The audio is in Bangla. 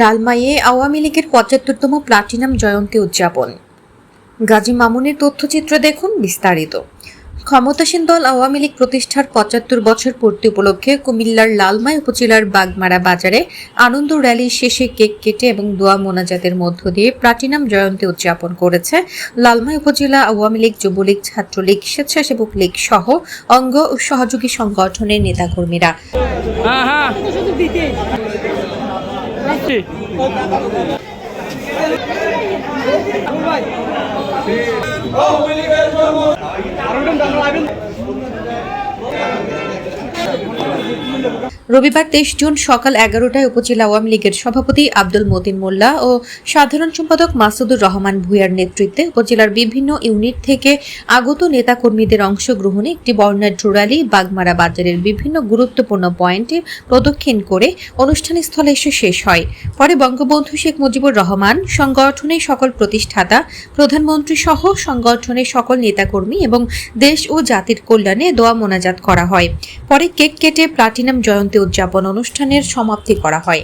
লালমাইয়ে আওয়ামী লীগের পঁচাত্তরতম প্লাটিনাম জয়ন্তী উদযাপন। গাজী মামুনের তথ্যচিত্র দেখুন বিস্তারিত। ক্ষমতাসীন দল আওয়ামী লীগ প্রতিষ্ঠার পঁচাত্তর বছর পূর্তি উপলক্ষে কুমিল্লার লালমাই উপজেলার বাগমারা বাজারে আনন্দ র্যালি শেষে কেক কেটে এবং দোয়া মোনাজাতের মধ্য দিয়ে প্লাটিনাম জয়ন্তী উদযাপন করেছে লালমাই উপজেলা আওয়ামী লীগ যুবলীগ ছাত্রলীগ স্বেচ্ছাসেবক লীগ সহ অঙ্গ ও সহযোগী সংগঠনের নেতাকর্মীরা। হ্যাঁ হ্যাঁ রবিবার তেইশ জুন সকাল এগারোটায় উপজেলা আওয়ামী লীগের সভাপতি আব্দুল মতিন মোল্লা ও সাধারণ সম্পাদক মাসুদুর রহমান ভূঁইয়ার নেতৃত্বে উপজেলার বিভিন্ন ইউনিট থেকে আগত নেতাকর্মীদের অংশগ্রহণে একটি বর্ণাঢ্য র্যালি বাগমারা বাজারের বিভিন্ন গুরুত্বপূর্ণ পয়েন্টে প্রদক্ষিণ করে অনুষ্ঠান স্থলে এসে শেষ হয়। পরে বঙ্গবন্ধু শেখ মুজিবুর রহমান, সংগঠনের সকল প্রতিষ্ঠাতা, প্রধানমন্ত্রী সহ সংগঠনের সকল নেতাকর্মী এবং দেশ ও জাতির কল্যাণে দোয়া মোনাজাত করা হয়। পরে কেক কেটে প্লাটিনাম জয়ন্তী উদযাপন অনুষ্ঠানের সমাপ্তি করা হয়।